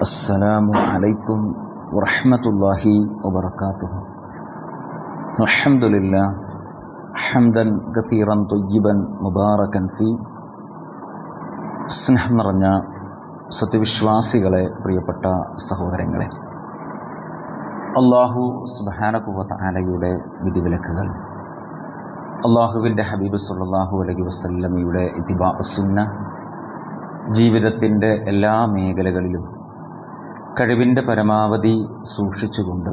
السلام عليكم ورحمة الله وبركاته الحمد لله حمدا كثيرا طيبا مباركا في സ്നേഹം നിറഞ്ഞ സത്യവിശ്വാസികളെ പ്രിയപ്പെട്ട സഹോദരങ്ങളെ അള്ളാഹു സുബാനകുവത്ത ആലയുടെ വിധിവിലക്കുകൾ അള്ളാഹുവിൻ്റെ ഹബീബ് സല്ലാഹു അലൈഹി വസല്ലമയുടെ ഇത്തിബാ സുന്ന ജീവിതത്തിൻ്റെ എല്ലാ മേഖലകളിലും കഴിവിന്റെ പരമാവധി സൂക്ഷിച്ചുകൊണ്ട്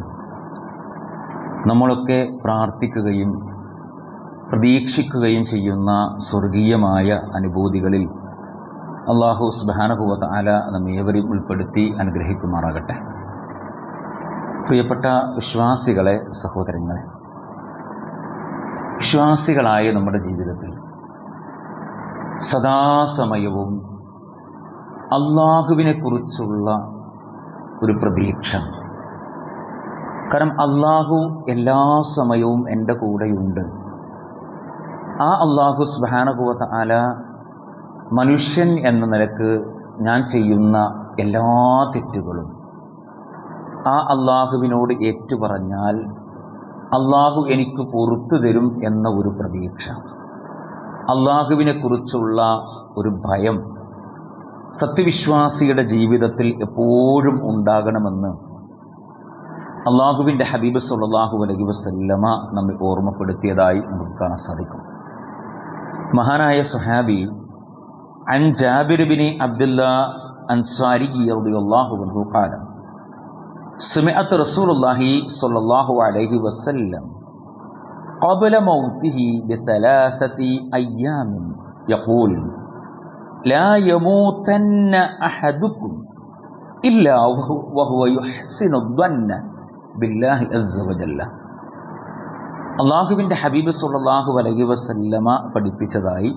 നമ്മളൊക്കെ പ്രാർത്ഥിക്കുകയും പ്രതീക്ഷിക്കുകയും ചെയ്യുന്ന സ്വർഗീയമായ അനുഭൂതികളിൽ അള്ളാഹു സുബാനഹുവത്ത് ആല നമ്മേവരും ഉൾപ്പെടുത്തി അനുഗ്രഹിക്കുമാറാകട്ടെ. പ്രിയപ്പെട്ട വിശ്വാസികളെ സഹോദരങ്ങളെ വിശ്വാസികളായ നമ്മുടെ ജീവിതത്തിൽ സദാസമയവും അള്ളാഹുവിനെക്കുറിച്ചുള്ള ഒരു പ്രതീക്ഷ. കാരണം അള്ളാഹു എല്ലാ സമയവും എന്റെ കൂടെയുണ്ട്. ആ അള്ളാഹു സുബാനകുവത്ത ആല മനുഷ്യൻ എന്ന നിലയ്ക്ക് ഞാൻ ചെയ്യുന്ന എല്ലാ തെറ്റുകളും ആ അള്ളാഹുവിനോട് ഏറ്റുപറഞ്ഞാൽ അള്ളാഹു എനിക്ക് പുറത്തു തരും എന്ന ഒരു പ്രതീക്ഷ. അള്ളാഹുവിനെക്കുറിച്ചുള്ള ഒരു ഭയം സത്യവിശ്വാസിയുടെ ജീവിതത്തിൽ എപ്പോഴും ഉണ്ടാകണമെന്ന് അള്ളാഹുവിൻ്റെ ഹബീബ് സല്ലാഹു അലൈഹി വസല്ലമ നമ്മെ ഓർമ്മപ്പെടുത്തിയതായി നമുക്ക് കാണാൻ സാധിക്കും മഹാനായ സുഹാബി عن جابر بن عبد الله أنصاري رضي الله عنه قال سمعت رسول الله صلى الله عليه وسلم قبل موته بثلاثة أيام يقول അള്ളാഹുവിന്റെ ഹബീബ് സുല്ലാഹു അലൈഹി വസല്ലമ പഠിപ്പിച്ചതായി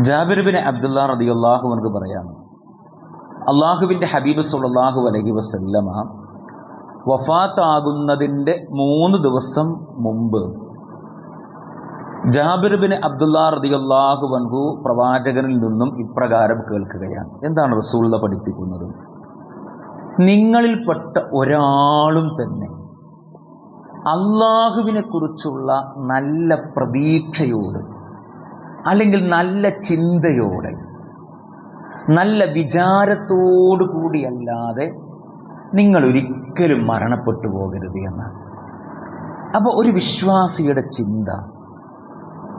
ജാബിർബിൻ അബ്ദുല്ല റബി അള്ളാഹു എന്ന് പറയാം. അള്ളാഹുവിന്റെ ഹബീബ് സുല്ലാഹു അലൈഹി വസല്ലമ വഫാത്താകുന്നതിന്റെ മൂന്ന് ദിവസം മുമ്പ് ജാബിർബിൻ അബ്ദുള്ള റതിയുള്ളാഹു വൻഹു പ്രവാചകനിൽ നിന്നും ഇപ്രകാരം കേൾക്കുകയാണ്. എന്താണ് റസൂള്ള പഠിപ്പിക്കുന്നത്? നിങ്ങളിൽപ്പെട്ട ഒരാളും തന്നെ അള്ളാഹുവിനെ കുറിച്ചുള്ള നല്ല പ്രതീക്ഷയോട് അല്ലെങ്കിൽ നല്ല ചിന്തയോടെ നല്ല വിചാരത്തോടു കൂടിയല്ലാതെ നിങ്ങൾ ഒരിക്കലും മരണപ്പെട്ടു പോകരുത് എന്നാണ്. അപ്പോൾ ഒരു വിശ്വാസിയുടെ ചിന്ത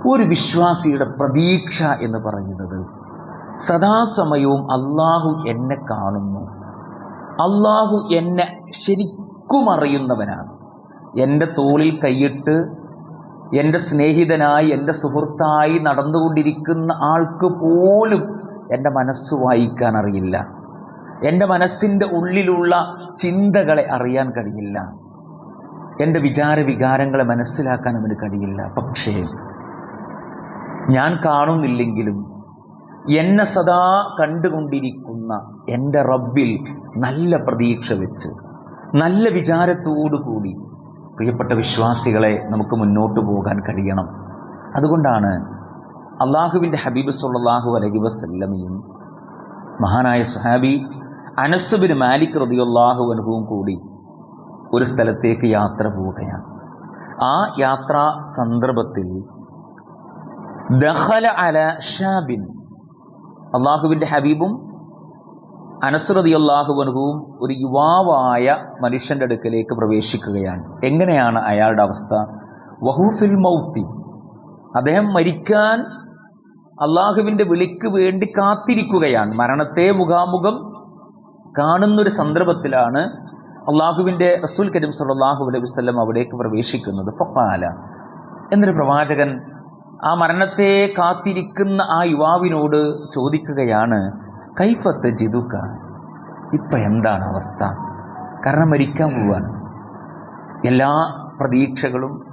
ഒരു വിശ്വാസിയുടെ പ്രതീക്ഷ എന്ന് പറയുന്നത് സദാസമയവും അള്ളാഹു എന്നെ കാണുന്നു. അള്ളാഹു എന്നെ ശരിക്കും അറിയുന്നവനാണ്. എന്റെ തോളിൽ കൈയിട്ട് എന്റെ സ്നേഹിതനായി എന്റെ സുഹൃത്തായി നടന്നുകൊണ്ടിരിക്കുന്ന ആൾക്ക് പോലും എന്റെ മനസ്സ് വായിക്കാൻ അറിയില്ല. എന്റെ മനസ്സിന്റെ ഉള്ളിലുള്ള ചിന്തകളെ അറിയാൻ കഴിയില്ല. എന്റെ വിചാര വികാരങ്ങളെ മനസ്സിലാക്കാൻ അവന് കഴിയില്ല. പക്ഷേ ഞാൻ കാണുന്നില്ലെങ്കിലും എന്നെ സദാ കണ്ടുകൊണ്ടിരിക്കുന്ന എന്റെ റബ്ബിൽ നല്ല പ്രതീക്ഷ വെച്ച് നല്ല വിചാരത്തോടു കൂടി പ്രിയപ്പെട്ട വിശ്വാസികളെ നമുക്ക് മുന്നോട്ട് പോകാൻ കഴിയണം. അതുകൊണ്ടാണ് അള്ളാഹുവിന്റെ ഹബീബ് സല്ലാഹു അലഹി വസല്ലമയും മഹാനായ സുഹാബി അനസുബിൻ മാലിക് റതിയുള്ളാഹു അനുഭവം കൂടി ഒരു സ്ഥലത്തേക്ക് യാത്ര പോവുകയാണ്. ആ യാത്രാ സന്ദർഭത്തിൽ ദഹല ഷാബിൻ. അള്ളാഹുവിന്റെ ഹബീബും അനസ്രതി അള്ളാഹുബനുഹവും ഒരു യുവാവായ മനുഷ്യന്റെ അടുക്കലേക്ക് പ്രവേശിക്കുകയാണ്. എങ്ങനെയാണ് അയാളുടെ അവസ്ഥ? വഹൂഫിൽ മൗത്തി. അദ്ദേഹം മരിക്കാൻ അള്ളാഹുവിന്റെ വിളിക്ക് വേണ്ടി കാത്തിരിക്കുകയാണ്. മരണത്തെ മുഖാമുഖം കാണുന്നൊരു സന്ദർഭത്തിലാണ് അള്ളാഹുവിന്റെ റസൂൽ കരീം സല്ലാഹു അലൈഹി വസ്ലം അവിടേക്ക് പ്രവേശിക്കുന്നത്. ഫക്കാല എന്നൊരു പ്രവാചകൻ ആ മരണത്തെ കാത്തിരിക്കുന്ന ആ യുവാവിനോട് ചോദിക്കുകയാണ് കൈഫത്ത് ജിതുക്ക ഇപ്പം എന്താണ് അവസ്ഥ? കാരണം മരിക്കാൻ പോവാണ്. എല്ലാ പ്രതീക്ഷകളും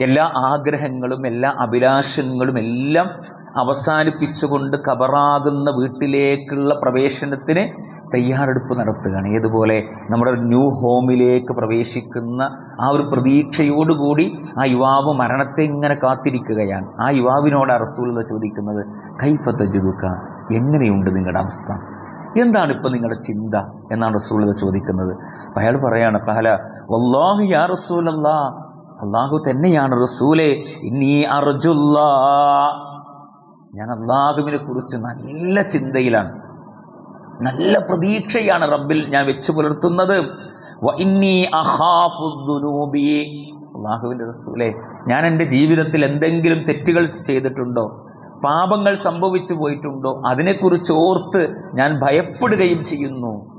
എല്ലാ ആഗ്രഹങ്ങളും എല്ലാ അഭിലാഷങ്ങളും എല്ലാം അവസാനിപ്പിച്ചുകൊണ്ട് കബറാകുന്ന വീട്ടിലേക്കുള്ള പ്രവേശനത്തിന് തയ്യാറെടുപ്പ് നടത്തുകയാണ്. ഏതുപോലെ നമ്മുടെ ന്യൂ ഹോമിലേക്ക് പ്രവേശിക്കുന്ന ആ ഒരു പ്രതീക്ഷയോടുകൂടി ആ യുവാവ് മരണത്തെ ഇങ്ങനെ കാത്തിരിക്കുകയാണ്. ആ യുവാവിനോട് റസൂൽ ചോദിക്കുന്നത് കൈപ്പത്ത ജുബുക്ക എങ്ങനെയുണ്ട് നിങ്ങളുടെ അവസ്ഥ? എന്താണ് ഇപ്പോൾ നിങ്ങളുടെ ചിന്ത? എന്നാണ് റസൂലത ചോദിക്കുന്നത്. അപ്പം അയാൾ പറയാണ് കഹല വല്ലാഹു യാ റസൂലല്ലാ അള്ളാഹു തന്നെയാണ് റസൂലെ ഇന്നീ അർജുല്ലാ. ഞാൻ അള്ളാഹുവിനെ കുറിച്ച് നല്ല ചിന്തയിലാണ്. നല്ല പ്രതീക്ഷയാണ് റബ്ബിൽ ഞാൻ വെച്ചു പുലർത്തുന്നത്. റസൂലേ ഞാൻ എന്റെ ജീവിതത്തിൽ എന്തെങ്കിലും തെറ്റുകൾ ചെയ്തിട്ടുണ്ടോ? പാപങ്ങൾ സംഭവിച്ചു പോയിട്ടുണ്ടോ? അതിനെക്കുറിച്ച് ഓർത്ത് ഞാൻ ഭയപ്പെടുകയും ചെയ്യുന്നു.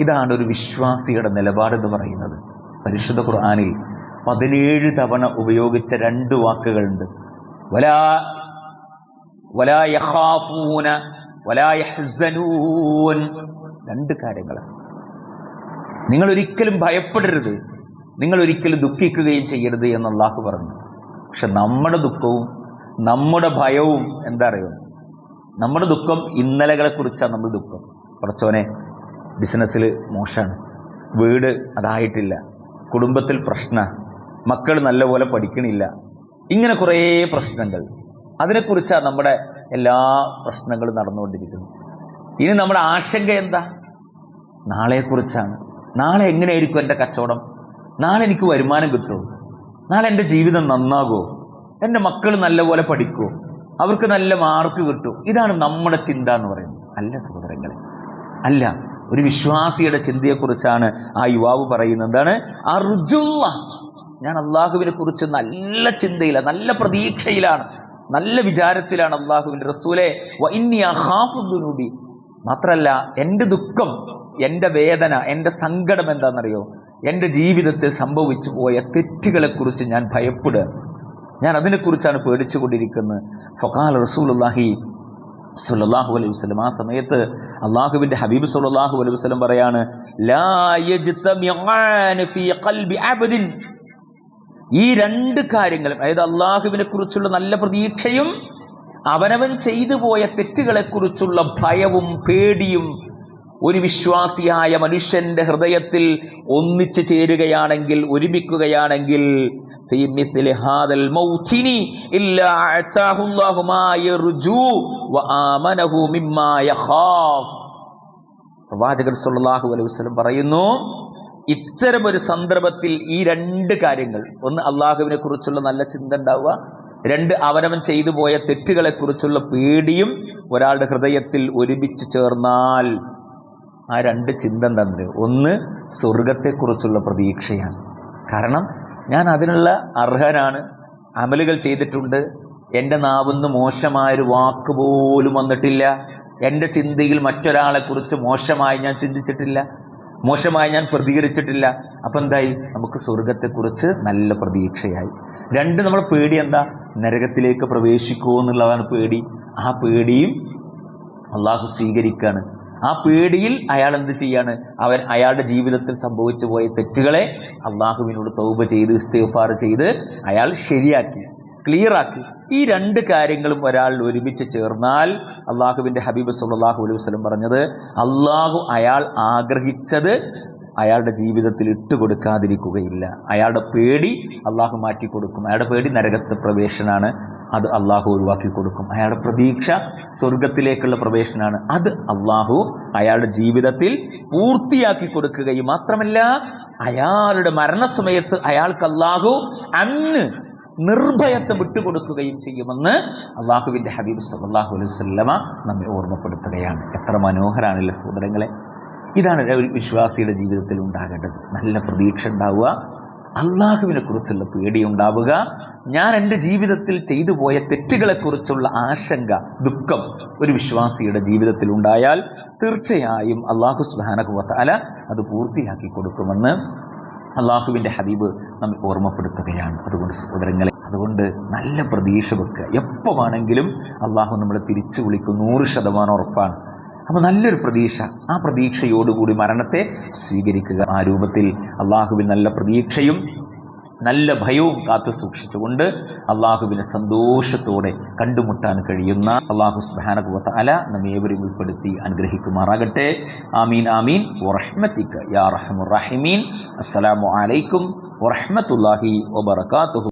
ഇതാണ് ഒരു വിശ്വാസിയുടെ നിലപാടെന്ന് പറയുന്നത്. പരിശുദ്ധ ഖുർആാനിൽ പതിനേഴ് തവണ ഉപയോഗിച്ച രണ്ട് വാക്കുകളുണ്ട്. വലാ വലാ യഖാഫൂന രണ്ട് കാര്യങ്ങളാണ് നിങ്ങൾ ഒരിക്കലും ഭയപ്പെടരുത്. നിങ്ങൾ ഒരിക്കലും ദുഃഖിക്കുകയും ചെയ്യരുത് എന്ന് അള്ളാഹു പറഞ്ഞു. പക്ഷെ നമ്മുടെ ദുഃഖവും നമ്മുടെ ഭയവും എന്താ അറിയോ? നമ്മുടെ ദുഃഖം ഇന്നലകളെ കുറിച്ചാണ് നമ്മൾ ദുഃഖം. കുറച്ചോനെ ബിസിനസ്സിൽ മോശമാണ്. വീട് അതായിട്ടില്ല. കുടുംബത്തിൽ പ്രശ്ന. മക്കൾ നല്ലപോലെ പഠിക്കണില്ല. ഇങ്ങനെ കുറേ പ്രശ്നങ്ങൾ. അതിനെക്കുറിച്ചാണ് നമ്മുടെ എല്ലാ പ്രശ്നങ്ങളും നടന്നുകൊണ്ടിരിക്കുന്നു. ഇനി നമ്മുടെ ആശങ്ക എന്താ? നാളെക്കുറിച്ചാണ് നാളെ എങ്ങനെയായിരിക്കും എന്റെ കച്ചവടം? നാളെ എനിക്ക് വരുമാനം കിട്ടുമോ? നാളെ എന്റെ ജീവിതം നന്നാകുമോ? എന്റെ മക്കൾ നല്ലപോലെ പഠിക്കുമോ? അവർക്ക് നല്ല മാർക്ക് കിട്ടും ഇതാണ് നമ്മുടെ ചിന്ത എന്ന് പറയുന്നത്. അല്ല സഹോദരങ്ങളെ അല്ല ഒരു വിശ്വാസിയുടെ ചിന്തയെക്കുറിച്ചാണ് ആ യുവാവ് പറയുന്നത്. എന്താണ്? അർജുല്ല. ഞാൻ അള്ളാഹുവിനെ കുറിച്ച് നല്ല ചിന്തയിലാണ് നല്ല പ്രതീക്ഷയിലാണ്. നല്ല വിചാരത്തിലാണ് അള്ളാഹുവിന്റെ റസൂലെ വ മാത്രമല്ല എന്റെ ദുഃഖം എന്റെ വേദന എന്റെ സങ്കടം എന്താണെന്നറിയോ? എന്റെ ജീവിതത്തിൽ സംഭവിച്ചു പോയ തെറ്റുകളെക്കുറിച്ച് ഞാൻ ഭയപ്പെടുക. ഞാൻ അതിനെക്കുറിച്ചാണ് പേടിച്ചുകൊണ്ടിരിക്കുന്നത്. ഫഖാൽ റസൂലുള്ളാഹി സുല്ലാഹു അലൈഹി വസ്ലം ആ സമയത്ത് അള്ളാഹുവിന്റെ ഹബീബ് സുല്ലാഹു അലൈഹി വസ്ലം പറയാണ് ഈ രണ്ട് കാര്യങ്ങളും അതായത് അള്ളാഹുവിനെ കുറിച്ചുള്ള നല്ല പ്രതീക്ഷയും അവനവൻ ചെയ്തു പോയ തെറ്റുകളെക്കുറിച്ചുള്ള ഭയവും പേടിയും ഒരു വിശ്വാസിയായ മനുഷ്യന്റെ ഹൃദയത്തിൽ ഒന്നിച്ചു ചേരുകയാണെങ്കിൽ ഒരുമിക്കുകയാണെങ്കിൽ പ്രവാചകൻ സല്ലാഹു അലൈഹി പറയുന്നു ഇത്തരം ഒരു സന്ദർഭത്തിൽ ഈ രണ്ട് കാര്യങ്ങൾ. ഒന്ന് അള്ളാഹുവിനെ കുറിച്ചുള്ള നല്ല ചിന്ത ഉണ്ടാവുക. രണ്ട് അവനവൻ ചെയ്തു പോയ തെറ്റുകളെ കുറിച്ചുള്ള പേടിയും ഒരാളുടെ ഹൃദയത്തിൽ ഒരുമിച്ച് ചേർന്നാൽ ആ രണ്ട് ചിന്ത എന്താണ് ഒന്ന് സ്വർഗത്തെക്കുറിച്ചുള്ള പ്രതീക്ഷയാണ്. കാരണം ഞാൻ അതിനുള്ള അർഹനാണ്. അമലുകൾ ചെയ്തിട്ടുണ്ട്. എന്റെ നാവിന്ന് മോശമായൊരു വാക്ക് പോലും വന്നിട്ടില്ല. എന്റെ ചിന്തയിൽ മറ്റൊരാളെക്കുറിച്ച് മോശമായി ഞാൻ ചിന്തിച്ചിട്ടില്ല. മോശമായി ഞാൻ പ്രതികരിച്ചിട്ടില്ല. അപ്പം എന്തായി? നമുക്ക് സ്വർഗത്തെക്കുറിച്ച് നല്ല പ്രതീക്ഷയായി. രണ്ട് നമ്മൾ പേടി എന്താ? നരകത്തിലേക്ക് പ്രവേശിക്കുമോ എന്നുള്ളതാണ് പേടി. ആ പേടിയും അള്ളാഹു സ്വീകരിക്കുകയാണ് ആ പേടിയിൽ അയാൾ എന്ത് ചെയ്യാണ്? അവൻ അയാളുടെ ജീവിതത്തിൽ സംഭവിച്ചു പോയ തെറ്റുകളെ അള്ളാഹുവിനോട് തൗബ ചെയ്ത് ഇസ്തേഫാർ ചെയ്ത് അയാൾ ശരിയാക്കി. ക്ലിയറാക്കി ഈ രണ്ട് കാര്യങ്ങളും ഒരാൾ ഒരുമിച്ച് ചേർന്നാൽ അള്ളാഹുവിന്റെ ഹബീബ് സല്ലല്ലാഹു അലൈഹി വസ്ലം പറഞ്ഞത് അള്ളാഹു അയാൾ ആഗ്രഹിച്ചത് അയാളുടെ ജീവിതത്തിൽ ഇട്ട് കൊടുക്കാതിരിക്കുകയില്ല. അയാളുടെ പേടി അള്ളാഹു മാറ്റി കൊടുക്കും. അയാളുടെ പേടി നരകത്തെ പ്രവേശനാണ്. അത് അള്ളാഹു ഒഴിവാക്കി കൊടുക്കും. അയാളുടെ പ്രതീക്ഷ സ്വർഗത്തിലേക്കുള്ള പ്രവേശനാണ്. അത് അള്ളാഹു അയാളുടെ ജീവിതത്തിൽ പൂർത്തിയാക്കി കൊടുക്കുകയും മാത്രമല്ല അയാളുടെ മരണസമയത്ത് അയാൾക്ക് അള്ളാഹു അന്ന് നിർഭയത്തെ വിട്ടുകൊടുക്കുകയും ചെയ്യുമെന്ന് അള്ളാഹുവിന്റെ ഹബീബ് സല്ലല്ലാഹു അലൈഹി വസല്ലമ നമ്മെ ഓർമ്മപ്പെടുത്തുകയാണ്. എത്ര മനോഹരാണല്ലേ സഹോദരങ്ങളെ. ഇതാണ് ഒരു വിശ്വാസിയുടെ ജീവിതത്തിൽ ഉണ്ടാകേണ്ടത്. നല്ല പ്രതീക്ഷ ഉണ്ടാവുക അള്ളാഹുവിനെ കുറിച്ചുള്ള പേടി ഉണ്ടാവുക ഞാൻ എന്റെ ജീവിതത്തിൽ ചെയ്തു പോയ തെറ്റുകളെക്കുറിച്ചുള്ള ആശങ്ക ദുഃഖം ഒരു വിശ്വാസിയുടെ ജീവിതത്തിൽ ഉണ്ടായാൽ തീർച്ചയായും അള്ളാഹു സുബാനകുവല അത് പൂർത്തിയാക്കി കൊടുക്കുമെന്ന് അള്ളാഹുവിന്റെ ഹബീബ് നമ്മെ ഓർമ്മപ്പെടുത്തുകയാണ്. അതുകൊണ്ട് സഹോദരങ്ങളെ അതുകൊണ്ട് നല്ല പ്രതീക്ഷ വെക്കുക. എപ്പോൾ വേണമെങ്കിലും അള്ളാഹു നമ്മളെ തിരിച്ചു വിളിക്കും. നൂറ് ശതമാനം ഉറപ്പാണ്. അപ്പോൾ നല്ലൊരു പ്രതീക്ഷ. ആ പ്രതീക്ഷയോടുകൂടി മരണത്തെ സ്വീകരിക്കുക. ആ രൂപത്തിൽ അള്ളാഹുവിൽ നല്ല പ്രതീക്ഷയും നല്ല ഭയവും കാത്തു സൂക്ഷിച്ചുകൊണ്ട് അള്ളാഹുവിനെ സന്തോഷത്തോടെ കണ്ടുമുട്ടാൻ കഴിയുന്ന അള്ളാഹു സുബാനകുവത്ത അല നമ്മേവരും ഉൾപ്പെടുത്തി അനുഗ്രഹിക്കുമാറാകട്ടെ. ആമീൻ ആമീൻ. വറഹ്മത്തിക്ക് യാ റഹമുറഹിമീൻ അസ്സലാമു അലൈക്കും വറഹ്മത്തുള്ളാഹി വബറകാതുഹു.